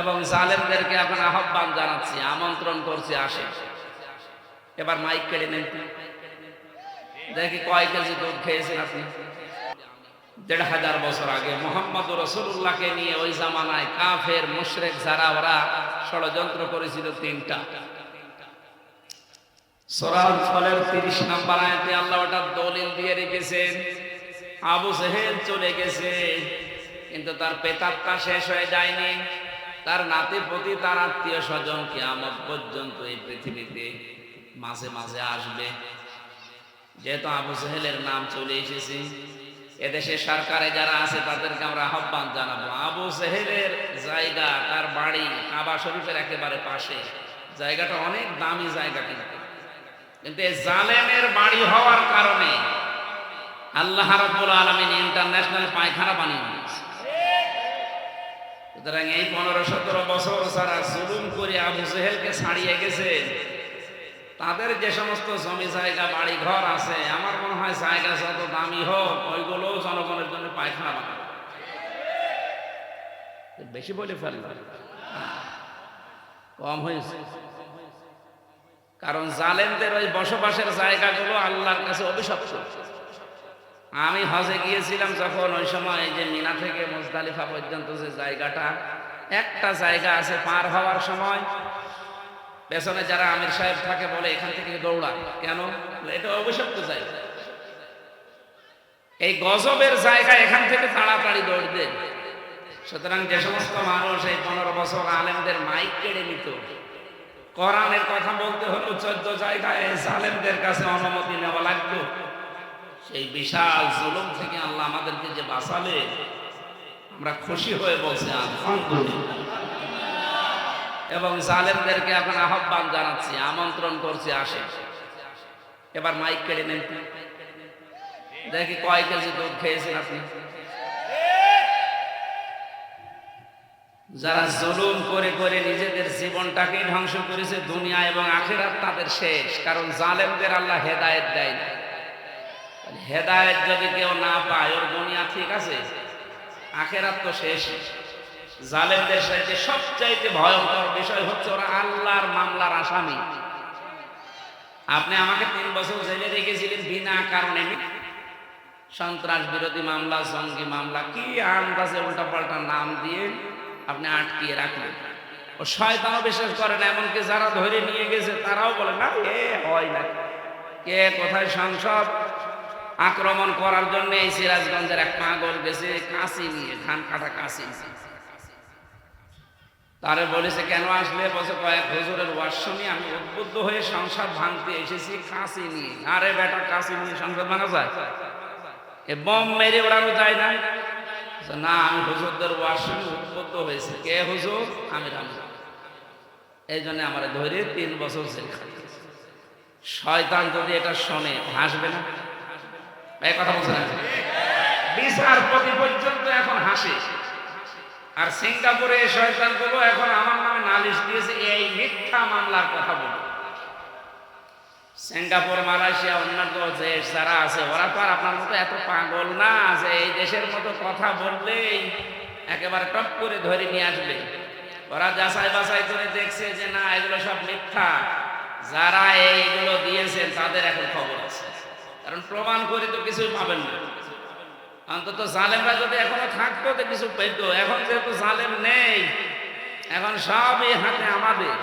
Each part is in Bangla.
এবং জালেমদেরকে এখন আহ্বান জানাচ্ছি, আমন্ত্রণ করছি আসে এবার মাইক কেড়ে নেন। দেখি কয় কেজি দুধ খেয়েছেন আপনি? দেড় হাজার বছর আগে মোহাম্মদ রসুল্লাহকে নিয়ে ওই জামানায় কাফের, মুশরেক যারা, ওরা ষড়যন্ত্র করেছিল তিনটা। সরাল ফলের তিরিশ নাম্বার আয়াতে আল্লাহ ওটা দলিল দিয়ে রেখেছেন, আবু সেহেল চলে গেছে, কিন্তু তার পেতাত্তা শেষ হয়ে যায়নি। তার নাতি প্রতি তার আত্মীয় স্বজন কিয়ামত পর্যন্ত এই পৃথিবীতে মাঝে মাঝে আসবে। যেহেতু আবু সেহেলের নাম চলে এসেছে, এদেশের সরকারে যারা আছে তাদেরকে আমরা আহ্বান জানাব। আবু সেহেলের জায়গা, তার বাড়ি কাবা শরীফের একেবারে পাশে। জায়গাটা অনেক দামি জায়গা কিন্তু। কিন্তু এই জালেমের বাড়ি হওয়ার কারণে আল্লাহ রাব্বুল আলামিন ইন্টারন্যাশনাল পায়খানা বানিয়ে সুতরাং এই পনেরো, সতেরো বছর সারা জুলুম করে আবু জেহেলকে ছাড়িয়ে গেছে, তাদের যে সমস্ত জমি জায়গা বাড়ি ঘর আছে, আমার মনে হয় জায়গা যত দামি হোক, ওইগুলো জনগণের জন্য পায়খানা বেশি বলে ফেললাম কম হয়েছে। কারণ জালেমদের ওই বসবাসের জায়গাগুলো আল্লাহর কাছে অভিশপ্ত। আমি হজে গিয়েছিলাম যখন ওই সময় যে মিনা থেকে মুজদালিফা পর্যন্ত যে জায়গাটা, একটা জায়গা আছে পার হওয়ার সময়। পেছনে যারা আমির সাহেব থাকে বলে এখান থেকে দৌড়া কেন? এটা অভিশপ্ত জায়গা। এই গজবের জায়গা এখান থেকে তাড়াতাড়ি দৌড় দেয় সুতরাং যে সমস্ত মানুষ এই পনেরো বছর আলেমদের মাইক কেড়ে নিত। কোরআনের কথা বলতে হলো চোদ্দ জায়গায় জালেমদের কাছে অনুমতি নেওয়া লাগতো। সেই বিশাল জুলুম থেকে আল্লাহ আমাদেরকে যে বাঁচালে, আমরা খুশি হয়ে বলছি, আলহামদুলিল্লাহ। এবং জালেমদেরকে এখন আহ্বান জানাচ্ছি, আমন্ত্রণ করছি, আসে। এবার মাইক কেড়ে নেন। দেখি কয় কেজি দুধ খেয়েছেন আপনি? যারা জুলুম করে করে নিজেদের জীবনটাকে ধ্বংস করেছে, দুনিয়া এবং আখেরাত তাদের শেষ, কারণ জালেমদের আল্লাহ হেদায়েত দেয় না হেদায়েত যদি কেউ না পায়, ওর দুনিয়া ঠিক আছে? আখেরাত তো শেষ। জালেমদের সাথে সবচাইতে ভয়ঙ্কর বিষয় হচ্ছে ওরা আল্লাহর মামলার আসামি। আপনি আমাকে তিন বছর জেলে রেখেছিলেন বিনা কারণে। সন্ত্রাস বিরোধী মামলা, জঙ্গি মামলা, কি আন্দাজে উল্টা পাল্টা নাম দিয়ে আপনি আটকিয়ে রাখলেন? ও শয়তানও বিশ্বাস করে না, এমনকি যারা ধরে নিয়ে গেছে তারাও বলে, না, এ হয় না। কে কোথায় সংসদ? আক্রমণ করার জন্য এই সিরাজগঞ্জের এক পাগল গেছে কাশি নিয়ে, ধান কাটা কাশি তারে বলেছে, কেন আসলে? বলছে, কয়েক হুজুরের ওয়াজ শুনি আমি উদ্বুদ্ধ হয়ে সংসার ভাঙতে এসেছি কাশি নিয়ে। আরে বেটা, কাশি নিয়ে সংসার ভাঙা যায়? এ বম মেরে ওড়ানো যায় না। না, আমি হুজুরদের ওয়াজ শুনে উদ্বুদ্ধ হয়েছে। কে হুজুর? আমি রামজান এই জন্য আমার ধরে তিন বছর জেল শয়তান যদি এটা শোনে, হাসবে না। এই কথা বলছে না বিচারপতি পর্যন্ত এখন হাসে। আর সিঙ্গাপুরে এই শয়তানগুলো এখন আমার নামে নালিশ দিয়েছে, এই মিথ্যা মামলার কথা বলে। সিঙ্গাপুর, মালয়েশিয়া, অন্যান্য দেশ যারা আছে, ওরা তো আর আপনার মতো এত পাগল না যে এই দেশের মতো কথা বললেই একেবারে টপ করে ধরে নিয়ে আসবে। ওরা যাচাই বাছাই করে দেখছে যে না, এগুলো সব মিথ্যা। যারা এইগুলো দিয়েছেন, তাদের এখন খবর। কারণ প্রমাণ করে তো কিছুই পাবেন না। অন্তত জালেমরা যদি এখনও থাকতো তো কিছু পেত। এখন যেহেতু জালেম নেই, এখন সবই হাতে আমাদের।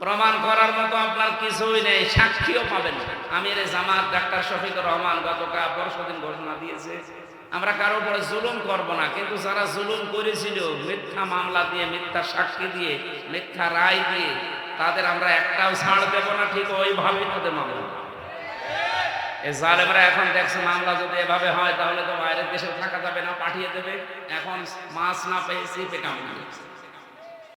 প্রমাণ করার মতো আপনার কিছুই নেই, সাক্ষীও পাবেন না। আমির জামাত ডাক্তার শফিকুর রহমান গতকাল পরশুদিন ঘোষণা দিয়েছে, আমরা কারও উপরে জুলুম করব না। কিন্তু যারা জুলুম করেছিল, মিথ্যা মামলা দিয়ে, মিথ্যা সাক্ষী দিয়ে, মিথ্যা রায় দিয়ে, তাদের আমরা একটাও ছাড় দেব না, ঠিক ওইভাবেই তাদের মামলা এই জালেমরা এখন দেখছে মামলা যদি এভাবে হয়, তাহলে তো বাইরের দেশে থাকা যাবে না, পাঠিয়ে দেবে। এখন মাছ না পেয়েছি পেটাম